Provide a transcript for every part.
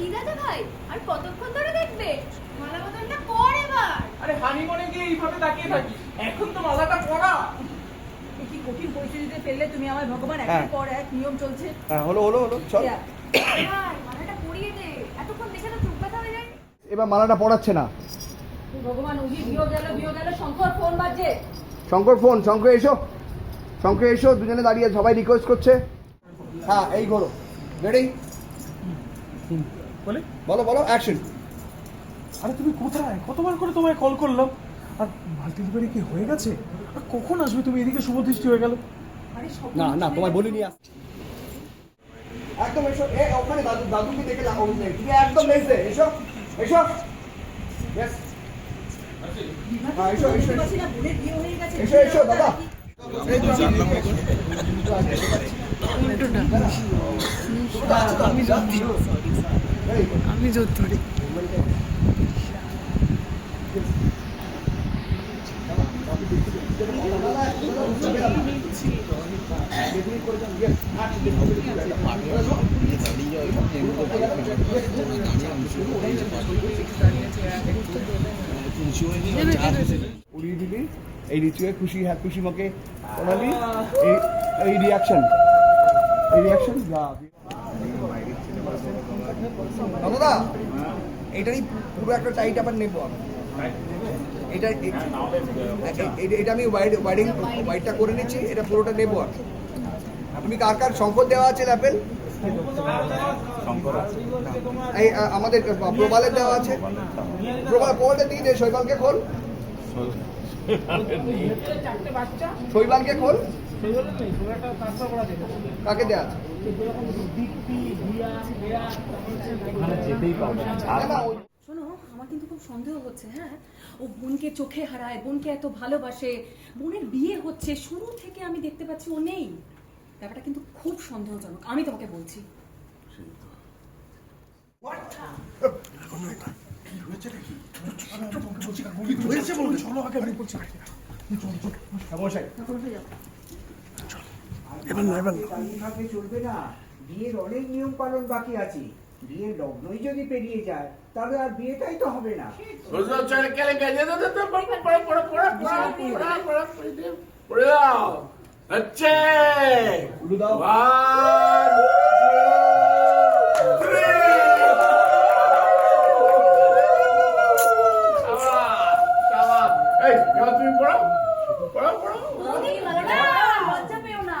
ঠিক আছে ভাই? আর কতক্ষণ ধরে দেখবে? মালা বদলটা কর এবার। আরে হানিমুনে গিয়ে এইভাবে তাকিয়ে থাকি। এখন তো মালাটা পড়া এ কি কঠিন পরিস্থিতিতে ফেললে তুমি আমার ভগবান হ্যাঁ। একের পর এক নিয়ম চলছে? হ্যাঁ হলো হলো হলো চল। মালাটা পরিয়ে দে। এতক্ষণ দেখে তো চুপ ব্যথা হয়ে যায়। এবার মালাটা পড়াচ্ছে না। ভগবান বিয়ে গেল বিয়ে গেল শঙ্কর ফোন বাজছে। শঙ্কর ফোন শঙ্কর এসো। শঙ্কর এসো দুজনে দাঁড়িয়ে সবাই রিকোয়েস্ট করছে। হ্যাঁ এই ঘোরো। রেডি বলে বলো বলো অ্যাকশন আরে তুমি কোথায় কতবার করে তোমায় কল করলাম আর মাল ডেলিভারি কি হয়ে গেছে আর কখন আসবে তুমি এদিকে শুভ দৃষ্টি হয়ে গেল আরে সব না না তোমায় বলিনি আসছি একদম এসো এ ওখানে দাদু দাদুকে দেখে লাভ হবে তুমি একদম লেসে এসো এসো. হ্যাঁ হয়ে দাদা আমি জোর ধরি উড়িয়ে দিবি এই রিচুয়ে খুশি হ্যাঁ খুশি মকে এই রিয়াকশন এই রিয়াকশন দাদা এটারই পুরো একটা টাইট আবার নেব আমি। এটা এটা আমি ওয়াইড ওয়াইডিং ওয়াইডটা করে নিচ্ছি এটা পুরোটা নেব আর তুমি কার কার শঙ্কর দেওয়া আছে ল্যাপেল? এই আমাদের প্রবালের দেওয়া আছে। প্রবাল প্রবালটা দিয়ে দে শৈবালকে খোল। শৈবালকে খোল। কাকে দেওয়া আছে? শোনো আমার কিন্তু খুব সন্দেহ হচ্ছে হ্যাঁ? ও বোনকে চোখে হারায় বোনকে এত ভালোবাসে বোনের বিয়ে হচ্ছে শুরু থেকে আমি দেখতে পাচ্ছি ও নেই। ব্যাপারটা কিন্তু খুব সন্দেহজনক আমি তোমাকে বলছি। হয়েছে চলো আগে আমি বলছি। মশাই এবার না এবার চলবে না বিয়ের অনেক নিয়ম পালন বাকি আছে বিয়ের লগ্নই যদি পেরিয়ে যায় তাহলে আর বিয়েটাই তো হবে না হচ্ছে তুমি পড়ো পড়ো পড়ো বৌদি মালাটা লজ্জা পেও না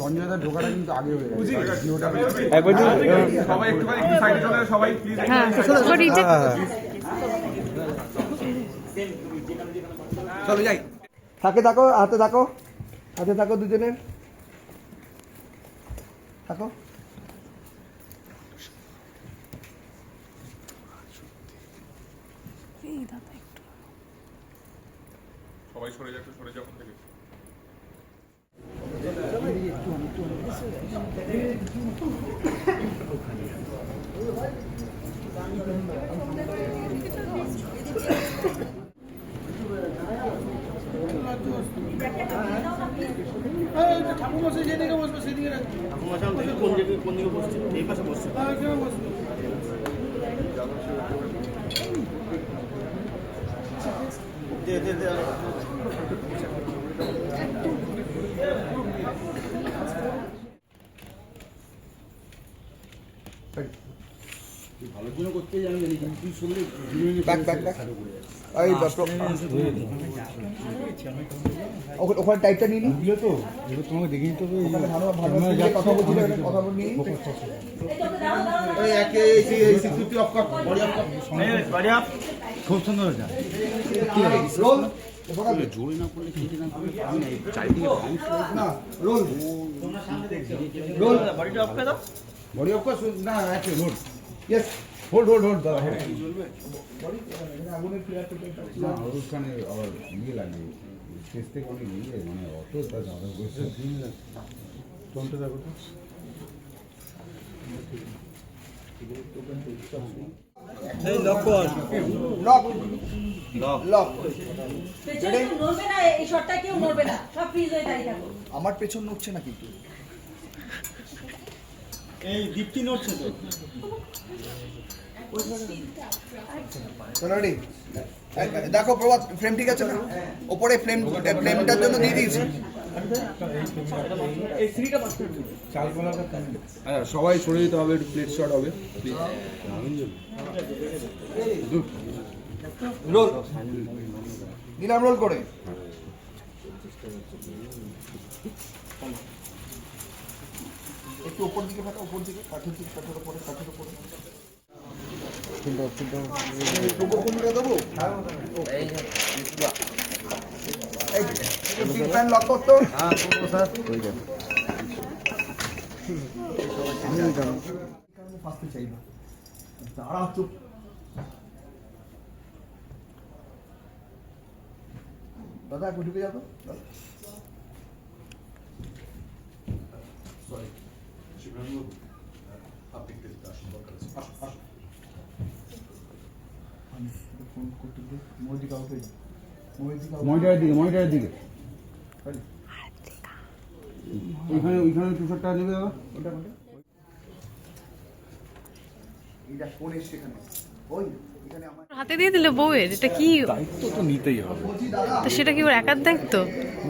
দেখছি আমাদের একবারে লজ্জা হতে লতা এই চলো তো নাও এবার পড়াও পড়াও পড়াও আর আরে মাথাটা নিচু কর ঢাকা বিশাল একবার মালা বদলটা করে- রিটেক রিটেক বলছি রিটেক রিটেক সবাই একটুখানি সাইডে চলে সবাই প্লিজ হ্যাঁ রিটেক চলো যাই। থাকে থাকো হাতে থাকো। হাতে থাকো দুজনের। থাকো। সবাই সরে যাচ্ছে সরে থেকে ঠাকুর বসে যেদিকে বসবে সেদিকে ব্যাক ব্যাক ব্যাক এই বা- প্র- ওখানে- ওখানে টাইটটা নিয়ে নি। তো এবার তোমাকে দেখে নিতে হবে। কথা বলছিলে কথা বলে। খুব সুন্দর রোল জোরে না করলে খেতে না করলে আমি না, এই চারিদিকে bounce করে- না রোল রোল বডি অফ না একটা road yes hold hold hold দাদা আগুনের থেকে না ওখানে আবার ইয়ে লাগে শেষ থেকে অনেক ইয়ে মানে অত দেখো তো? Lock lock. লক। নড়বে না এই শটটা কেউ নড়বে না সব ফ্রিজ হয়ে দাঁড়িয়ে থাকো আমার পেছন নড়ছে না কিন্তু। এই দীপ্তি নড়ছে তো। দেখো প্রভাত ফ্রেম ঠিক আছে না? ওপরে ফ্রেম ফ্রেমটার জন্য দিয়ে দিয়েছি। হ্যাঁ সবাই সরে যেতে হবে একটু প্লেট শট হবে। রোল দিলাম রোল করে। একটু উপর দিকে ফাটা উপর দিকে কাঠের দিকে কাঠের উপরে কাঠের না দাঁড়া চুপ দাদা একটু ঢুকে যাও তো। মনিটরের দিকে মনিটরের দিকে। ওইখানে ওইখানে নেবে দাদা ওটা কোনটা ওই হাতে দিয়ে দিল বউয়ের এটা কি? দায়িত্ব তো নিতেই হবে। তো সেটা কি ওর একার দায়িত্ব?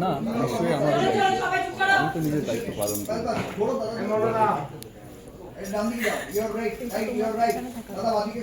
না নিশ্চয়ই আমার আমি তো নিজের দায়িত্ব পালন করি। দাদা বলো দাদা এই ডান দিকে যাও ইউ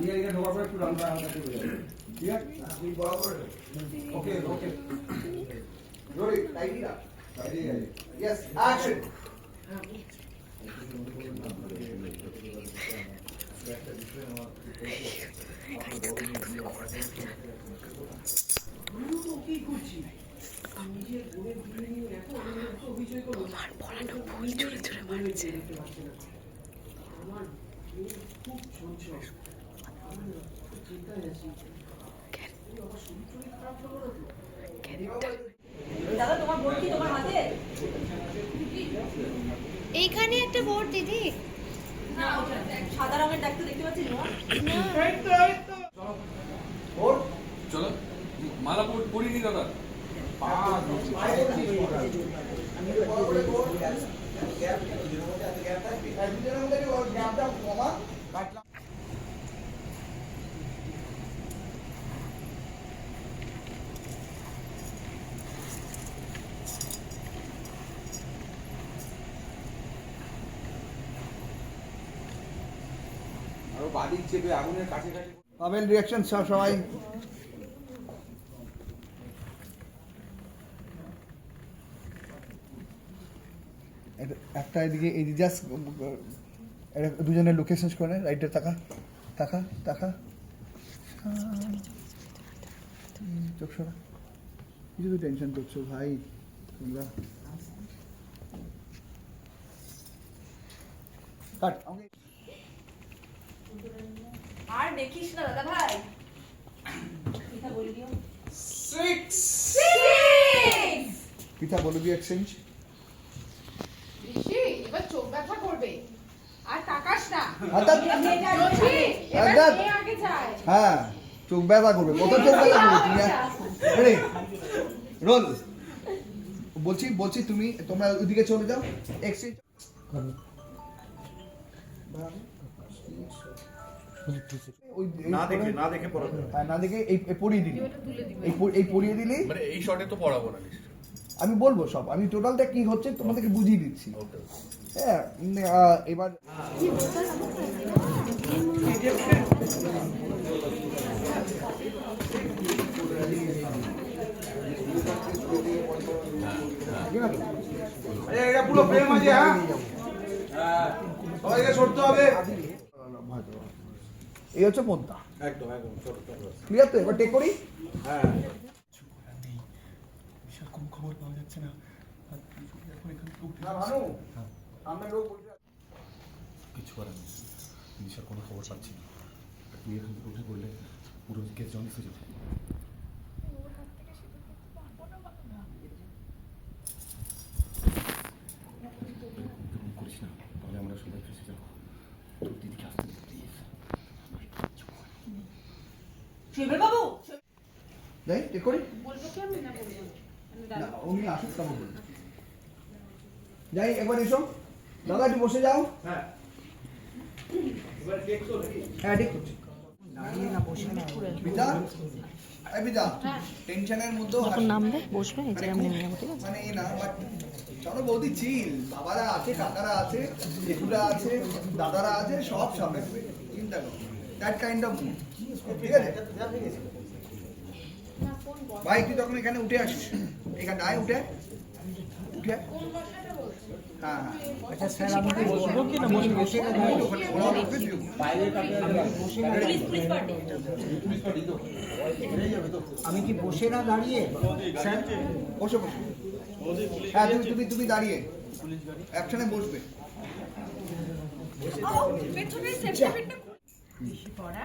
নিয়ে গিয়ে ঢোকার পরে একটু রান্না হালকা করে দেবে। ঠিক আছে? তুমি বড় করে দেবে। Okay, okay. Glory, tidy না? Tidy আছে। আমার পড়ানো ভুল তোমার তোমার এইখানে একটা বোর্ড দিদি। সাদা রঙের ডাক্তার দেখতে পাচ্ছি না? চলো মালা পড়িনি দাদা বড় করে ওর গ্যাপ গ্যাপ দুজনের মধ্যে এত গ্যাপ থাকবে আর দুজনের মধ্যে ওর গ্যাপটা কমা কাটলাম আরও বাদিক চেপে পাবেন রিয়াকশন সব সবাই। একটা এদিকে, এই জাস্ট দুজনের লোকেশন করে রাইটের টাকা টাকা টাকা চোখ সরা। কিছু তো টেনশন করছ ভাই, তোমরা। কাট। আর দেখিস না দাদা ভাই। পিতা বলে দিও। পিতা বলে দিয়ে এক্সচেঞ্জ ঋষি এবার চোখ ব্যথা করবে। আর তাকাস না। অর্থাৎ ঋষি, এবার একদম। কে আগে যায়। হ্যাঁ চোখ ব্যথা করবে। কত চোখ ব্যথা করবে তুমি রোল বলছি বলছি তুমি তোমরা ওইদিকে চলে যাও। এক্সচেঞ্জ না দেখে না দেখে পড়াতে হ্যাঁ, না দেখে এই দিলি এই প- এই পরিয়ে দিলি। মানে এই শর্টে তো পড়াবো না আমি বলব সব। আমি টোটালটা কি হচ্ছে তোমাদেরকে বুঝিয়ে দিচ্ছি। হ্যাঁ এবার এটা পুরো ফ্রেম আছে হ্যাঁ? সবাইকে সরতে হবে। এই হচ্ছে পদ্মা। একদম একদম ক্লিয়ার তো? এবার টেক করি? হ্যাঁ বিশাল কোনো খবর পাওয়া যাচ্ছে না। বলছি কিছু করার নেই। নিশার কোনো খবর পাচ্ছি না। তুমি তুই এখান থেকে উঠে পড়লে পুরো কেস সুযোগ হয়ে যাবে এরকম করিস না তাহলে আমরা সবাই ফেসে যাব তোর দিদিকে আসতে দে প্লিজ বাবু যাই টেক করি। বলব কি আমি না বলব? না? আসুক। যাই একবার এসো। দাদা একটু বসে যাও। হ্যাঁ। ঠিক করছি। টেনশনের নামবে বসবে এই মানে আমি ঠিক আছে? মানে না বাট চলো বৌদি চিল। বাবারা আছে কাকারা আছে জেঠুরা আছে দাদারা আছে সব সামনে চিন্তা করো দ্যাট কাইন্ড অফ মুড ঠিক ভাই তুই তখন এখানে উঠে আসিস এখানে আয় উঠে। উঠে। হ্যাঁ আমি কি বসে না দাঁড়িয়ে? বসে বসে। হ্যাঁ তুমি তুমি দাঁড়িয়ে। একসাথে বসবে। পড়া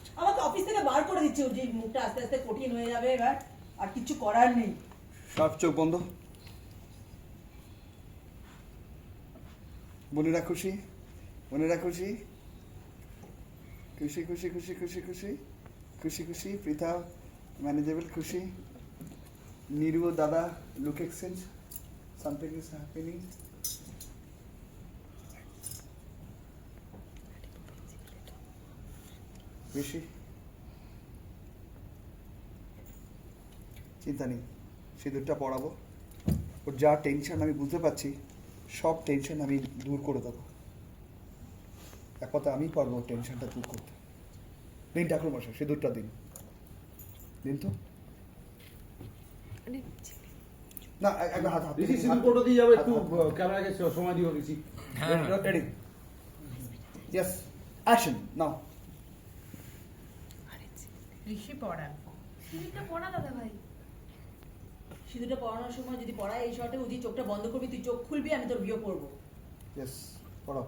আমাকে অফিস থেকে বার করে দিচ্ছে যে মুখটা আস্তে আস্তে কঠিন হয়ে যাবে এবার, আর কিছু করার নেই। সব চোখ বন্ধ। বোনেরা খুশি বোনেরা খুশি। খুশি খুশি খুশি খুশি খুশি খুশি খুশি, পৃথা ম্যানেজেবল খুশি। নিরু দাদা look exchange something is happening বেশি চিন্তা নেই সিঁদুরটা পড়াবো ওর যা টেনশন আমি বুঝতে পারছি সব টেনশন আমি দূর করে দেবো। এক কথা আমি পারব টেনশনটা দূর করতে। দিন ঠাকুর মশাই সিঁদুরটা দিন। দিন তো? না এক- একবার হাত হাত ঋষি সিঁদুর ফটো দিয়ে যাবে একটু ক্যামেরাকে সময় দিও Rishi. Ready yes action now Rishi পড়া সিঁড়িটা পড়া দাদা ভাই। সিঁদুরটা পড়ানোর সময় যদি পড়ায় এই শর্টে উজি চোখটা বন্ধ করবি তুই চোখ খুলবি আমি তোর বিয়ে করব। ইয়েস পড়ো।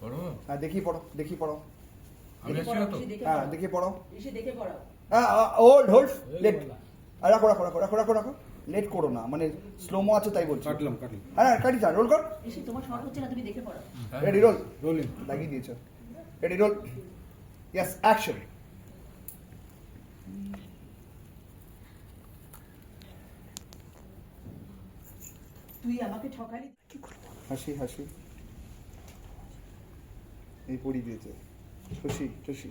পড়ো? হ্যাঁ দেখি পড়ো দেখি পড়ো। আমি আসছি তো হ্যাঁ দেখি পড়ো। ঋষি দেখে পড়াও। হ্যাঁ হোল্ড হোল্ড লেট রাখো রাখো রাখো রাখো রাখো রাখো। লেট করো না মানে স্লোমো আছে তাই বলছি। কাটলাম কাটলাম। হ্যাঁ হ্যাঁ, কাটি যা রোল কর। ঋষি তোমার শর্ট হচ্ছে না তুমি দেখে পড়াও। রেডি রোল রোলিং লাগিয়ে দিয়েছ। রেডি রোল ইয়েস অ্যাকশন তুই আমাকে ঠকালি? হাসি হাসি। এই পড়ি দিয়েছে। খুশি খুশি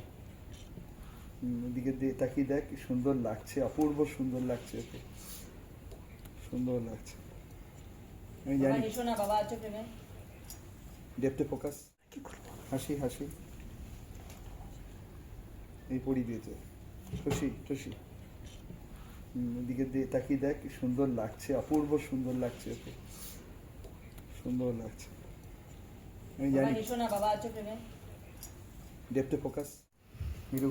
দিকে দিয়ে তাকিয়ে দেখ কি সুন্দর লাগছে অপূর্ব সুন্দর লাগছে ওকে সুন্দর লাগছে। আমি জানি। না বাবা আছো প্রেমে। ডেপতে ফোকাস। হাসি হাসি। এই পড়ি দিয়েছে। শশী শশী। দিয়ে তাকিয়ে দেখ কি সুন্দর লাগছে অপূর্ব সুন্দর লাগছে ওকে। সুন্দর লাগছে। আমি জানি। ডেপথে ফোকাস নিরু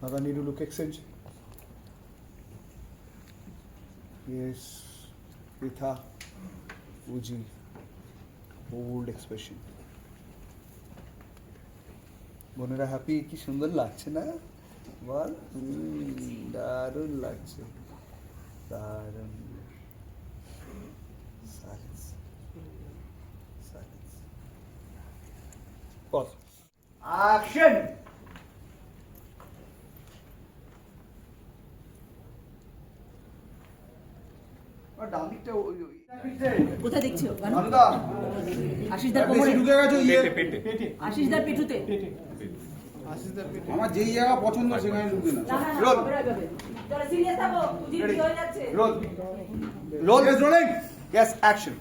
দাদা নিরু লুক এক্সচেঞ্জ ইয়েস পৃথা উজি ওল্ড এক্সপ্রেশন বোনেরা হ্যাপি কি সুন্দর লাগছে না? বল। দারুণ লাগছে। দারুণ। অ্যাকশন ডান দিকটা কোথায় দেখছ আশিসদার ঢুকে গেছো ইয়ে। আশিসদার পেটুতে। আমার যেই জায়গা পছন্দ সেখানে ঢুকবে না। রোল? হয়ে রোল রোল। Yes, rolling.